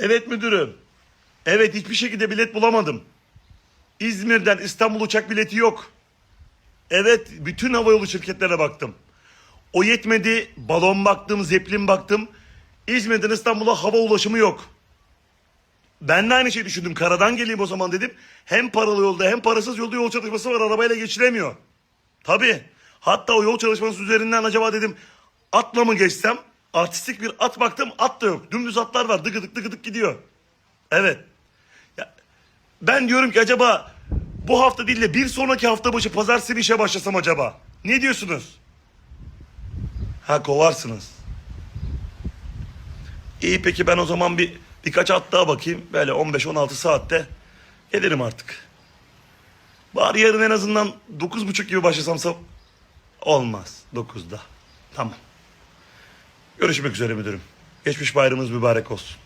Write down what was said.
Evet müdürüm. Evet hiçbir şekilde bilet bulamadım. İzmir'den İstanbul uçak bileti yok. Evet bütün havayolu şirketlerine baktım. O yetmedi balon baktım, zeplin baktım. İzmir'den İstanbul'a hava ulaşımı yok. Ben de aynı şeyi düşündüm. Karadan geleyim o zaman dedim. Hem paralı yolda hem parasız yolda yol çalışması var. Arabayla geçilemiyor. Tabii. Hatta o yol çalışması üzerinden acaba dedim atla mı geçsem? Artistik bir at baktım at da yok. Dümdüz atlar var dıgıdık dıgıdık gidiyor. Evet. Ya, ben diyorum ki acaba bu hafta değil de bir sonraki hafta başı pazartesi bir işe başlasam acaba? Ne diyorsunuz? Ha kovarsınız. İyi peki ben o zaman bir birkaç at daha bakayım. Böyle 15-16 saatte gelirim artık. Bari yarın en azından 9.30 gibi başlasamsa olmaz 9'da. Tamam. Görüşmek üzere müdürüm. Geçmiş bayramınız mübarek olsun.